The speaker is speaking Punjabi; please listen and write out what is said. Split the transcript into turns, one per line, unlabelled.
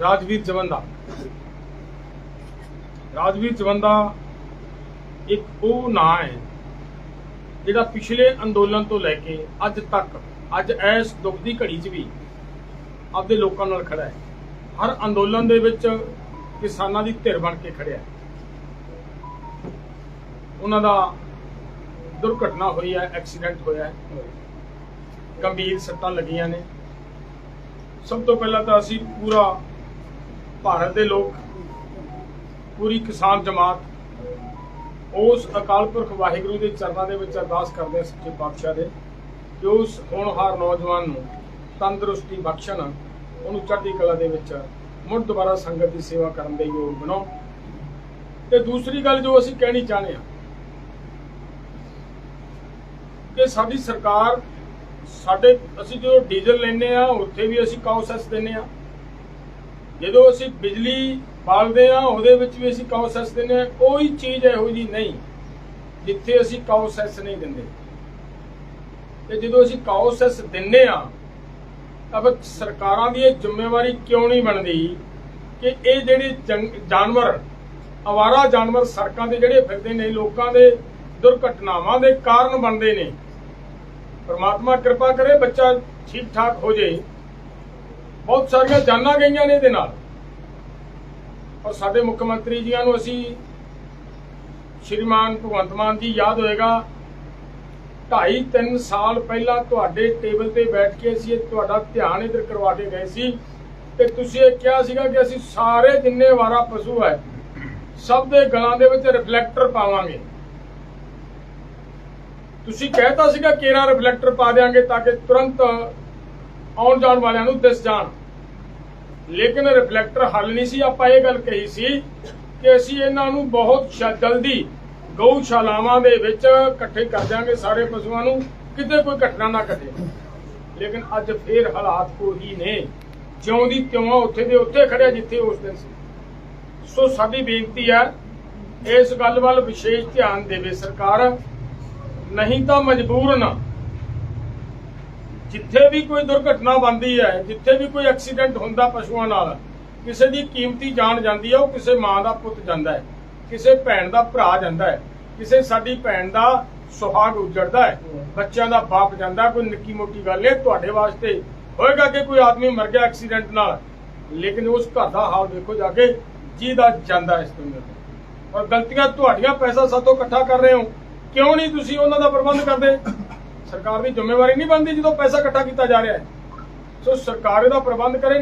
ਰਾਜਵੀਰ ਜਵੰਦਾ। ਰਾਜਵੀਰ ਜਵੰਦਾ ਇੱਕ ਉਹ ਨਾਂ ਹੈ ਜਿਹੜਾ ਪਿਛਲੇ ਅੰਦੋਲਨ ਤੋਂ ਲੈ ਕੇ ਅੱਜ ਤੱਕ, ਅੱਜ ਇਸ ਦੁੱਖ ਦੀ ਘੜੀ 'ਚ ਵੀ ਆਪਦੇ ਲੋਕਾਂ ਨਾਲ ਖੜਾ ਹੈ। ਹਰ ਅੰਦੋਲਨ ਦੇ ਵਿੱਚ ਕਿਸਾਨਾਂ ਦੀ ਧਿਰ ਬਣ ਕੇ ਖੜਿਆ ਹੈ। ਉਹਨਾਂ ਦਾ ਦੁਰਘਟਨਾ ਹੋਈ ਹੈ, ਐਕਸੀਡੈਂਟ ਹੋਇਆ ਹੈ। ਗੰਭੀਰ ਸੱਟਾਂ ਲੱਗੀਆਂ ਨੇ। ਸਭ ਤੋਂ ਪਹਿਲਾਂ ਤਾਂ ਅਸੀਂ ਪੂਰਾ ਭਾਰਤ ਦੇ ਲੋਕ, ਪੂਰੀ ਕਿਸਾਨ ਜਮਾਤ, ਉਸ ਅਕਾਲ ਪੁਰਖ ਵਾਹਿਗੁਰੂ ਦੇ ਚਰਨਾਂ ਦੇ ਵਿੱਚ ਅਰਦਾਸ ਕਰਦੇ ਹਾਂ ਸੱਚੇ ਪਾਤਸ਼ਾਹ ਦੇ, ਕਿ ਉਸ ਹੋਣਹਾਰ ਨੌਜਵਾਨ ਨੂੰ ਤੰਦਰੁਸਤੀ ਬਖਸ਼ਣ, ਉਹਨੂੰ ਚੜ੍ਹਦੀ ਕਲਾ ਦੇ ਵਿੱਚ ਮੁੜ ਦੁਬਾਰਾ ਸੰਗਤ ਦੀ ਸੇਵਾ ਕਰਨ ਦੇ ਯੋਗ ਬਣਾਓ। ਤੇ ਦੂਸਰੀ ਗੱਲ ਜੋ ਅਸੀਂ ਕਹਿਣੀ ਚਾਹੁੰਦੇ ਹਾਂ, ਕਿ ਸਾਡੀ ਸਰਕਾਰ, ਸਾਡੇ, ਅਸੀਂ ਜਦੋਂ ਡੀਜ਼ਲ ਲੈਂਦੇ ਆ ਉੱਥੇ ਵੀ ਅਸੀਂ ਕਾਉਸੈਸ ਦਿੰਦੇ ਆ ਜਦੋਂ ਅਸੀਂ ਬਿਜਲੀ ਬਾਲਦੇ ਆ ਉਹਦੇ ਵਿੱਚ ਵੀ ਅਸੀਂ ਕਾਉਸੈਸ ਦਿੰਦੇ ਆ ਕੋਈ ਚੀਜ਼ ਇਹੋ ਜੀ ਨਹੀਂ ਜਿੱਥੇ ਅਸੀਂ ਕਾਉਸੈਸ ਨਹੀਂ ਦਿੰਦੇ। ਤੇ ਜਦੋਂ ਅਸੀਂ ਕਾਉਸੈਸ ਦਿੰਦੇ ਆ ਤਾਂ ਸਰਕਾਰਾਂ ਦੀ ਇਹ ਜ਼ਿੰਮੇਵਾਰੀ ਕਿਉਂ ਨਹੀਂ ਬਣਦੀ ਕਿ ਇਹ ਜਿਹੜੇ ਜਾਨਵਰ, ਅਵਾਰਾ ਜਾਨਵਰ ਸੜਕਾਂ ਤੇ ਜਿਹੜੇ ਫਿਰਦੇ ਨੇ, ਲੋਕਾਂ ਦੇ ਦੁਰਘਟਨਾਵਾਂ ਦੇ ਕਾਰਨ ਬਣਦੇ ਨੇ। ਪਰਮਾਤਮਾ ਕਿਰਪਾ ਕਰੇ ਬੱਚਾ ਠੀਕ ਠਾਕ ਹੋ ਜੇ ਬਹੁਤ ਸਾਰੀਆਂ ਜਾਨਾਂ ਗਈਆਂ ਨੇ ਇਹਦੇ ਨਾਲ। ਔਰ ਸਾਡੇ ਮੁੱਖ ਮੰਤਰੀ ਜੀਆਂ ਨੂੰ ਅਸੀਂ ਸ਼੍ਰੀਮਾਨ ਭਗਵੰਤ ਮਾਨ ਜੀ ਯਾਦ ਹੋਏਗਾ 2.5 3 ਸਾਲ ਪਹਿਲਾਂ ਤੁਹਾਡੇ ਟੇਬਲ ਤੇ ਬੈਠ ਕੇ ਅਸੀਂ ਤੁਹਾਡਾ ਧਿਆਨ ਇਧਰ ਕਰਵਾ ਕੇ ਗਏ ਸੀ ਤੇ ਤੁਸੀਂ ਇਹ ਕਿਹਾ ਸੀਗਾ ਕਿ ਅਸੀਂ ਸਾਰੇ ਜਿੰਨੇ ਵਾਰਾ ਪਸ਼ੂ ਹੈ, ਸਭ ਦੇ ਗਲਾਂ ਦੇ ਵਿੱਚ ਰਿਫਲੈਕਟਰ ਪਾਵਾਂਗੇ। ਤੁਸੀਂ ਕਹਿਤਾ ਸੀਗਾ ਕੇਰਾ ਰਿਫਲੈਕਟਰ ਪਾ ਦੇਾਂਗੇ ਤਾਂ ਕਿ ਤੁਰੰਤ ਆਉਣ ਜਾਣ ਵਾਲਿਆਂ ਨੂੰ ਦਿਸ ਜਾਣ। ਲੇਕਿਨ ਰਿਫਲੈਕਟਰ ਹੱਲ ਨਹੀਂ ਸੀ ਆਪਾਂ ਇਹ ਗੱਲ ਕਹੀ ਸੀ ਕਿ ਅਸੀਂ ਇਹਨਾਂ ਨੂੰ ਬਹੁਤ ਜਲਦੀ ਗਊਸ਼ਾਲਾਵਾਂ ਦੇ ਵਿੱਚ ਇਕੱਠੇ ਕਰ ਦਿਆਂਗੇ ਸਾਰੇ ਪਸ਼ੂਆਂ ਨੂੰ ਕਿਤੇ ਕੋਈ ਘਟਨਾ ਨਾ ਘਟੇ। ਲੇਕਿਨ ਅੱਜ ਫੇਰ ਹਾਲਾਤ ਕੋਈ ਨੇ। ਜਿਉਂ ਦੀ ਤਿਉਂ ਆ, ਉੱਥੇ ਦੇ ਉੱਥੇ ਖੜਿਆ ਜਿੱਥੇ ਉਸ ਦਿਨ ਸੀ। ਸੋ ਸਾਡੀ ਬੇਨਤੀ ਹੈ ਇਸ ਗੱਲ ਵੱਲ ਵਿਸ਼ੇਸ਼ ਧਿਆਨ ਦੇਵੇ ਸਰਕਾਰ। ਨਹੀਂ ਤਾਂ ਮਜਬੂਰ ਨਾ ਜਿੱਥੇ ਵੀ ਕੋਈ ਦੁਰਘਟਨਾ ਬਣਦੀ ਹੈ, ਜਿੱਥੇ ਵੀ ਕੋਈ ਐਕਸੀਡੈਂਟ ਹੁੰਦਾ ਪਸ਼ੂਆਂ ਨਾਲ, ਕਿਸੇ ਦੀ ਕੀਮਤੀ ਜਾਨ ਜਾਂਦੀ ਹੈ, ਉਹ ਕਿਸੇ ਮਾਂ ਦਾ ਪੁੱਤ ਜਾਂਦਾ ਹੈ, ਕਿਸੇ ਭੈਣ ਦਾ ਭਰਾ ਜਾਂਦਾ ਹੈ, ਕਿਸੇ ਸਾਡੀ ਭੈਣ ਦਾ ਸੁਹਾਗ ਉਜੜਦਾ ਹੈ, ਬੱਚਿਆਂ ਦਾ ਬਾਪ ਜਾਂਦਾ ਕੋਈ ਨਿੱਕੀ ਮੋਟੀ ਗੱਲ ਹੈ, ਤੁਹਾਡੇ ਵਾਸਤੇ ਹੋਏਗਾ ਕਿ ਕੋਈ ਆਦਮੀ ਮਰ ਗਿਆ ਐਕਸੀਡੈਂਟ ਨਾਲ, ਲੇਕਿਨ ਉਸ ਘਰ ਦਾ ਹਾਲ ਦੇਖੋ ਜਾ ਕੇ ਜਿਹਦਾ ਜਾਂਦਾ ਇਸ ਦੁਨੀਆ ਤੋਂ। ਔਰ ਗਲਤੀਆਂ ਤੁਹਾਡੀਆਂ ਪੈਸਾ ਸਾਤੋਂ ਇਕੱਠਾ ਕਰ ਰਹੇ ਹੋ, ਕਿਉਂ ਨਹੀਂ ਤੁਸੀਂ ਉਹਨਾਂ ਦਾ ਪ੍ਰਬੰਧ ਕਰਦੇ? ਸਰਕਾਰ ਦੀ ਜ਼ਿੰਮੇਵਾਰੀ ਨਹੀਂ ਬਣਦੀ ਜਦੋਂ ਪੈਸਾ ਇਕੱਠਾ ਕੀਤਾ ਜਾ ਰਿਹਾ ਹੈ। ਸੋ ਸਰਕਾਰ ਇਹਦਾ ਪ੍ਰਬੰਧ ਕਰੇ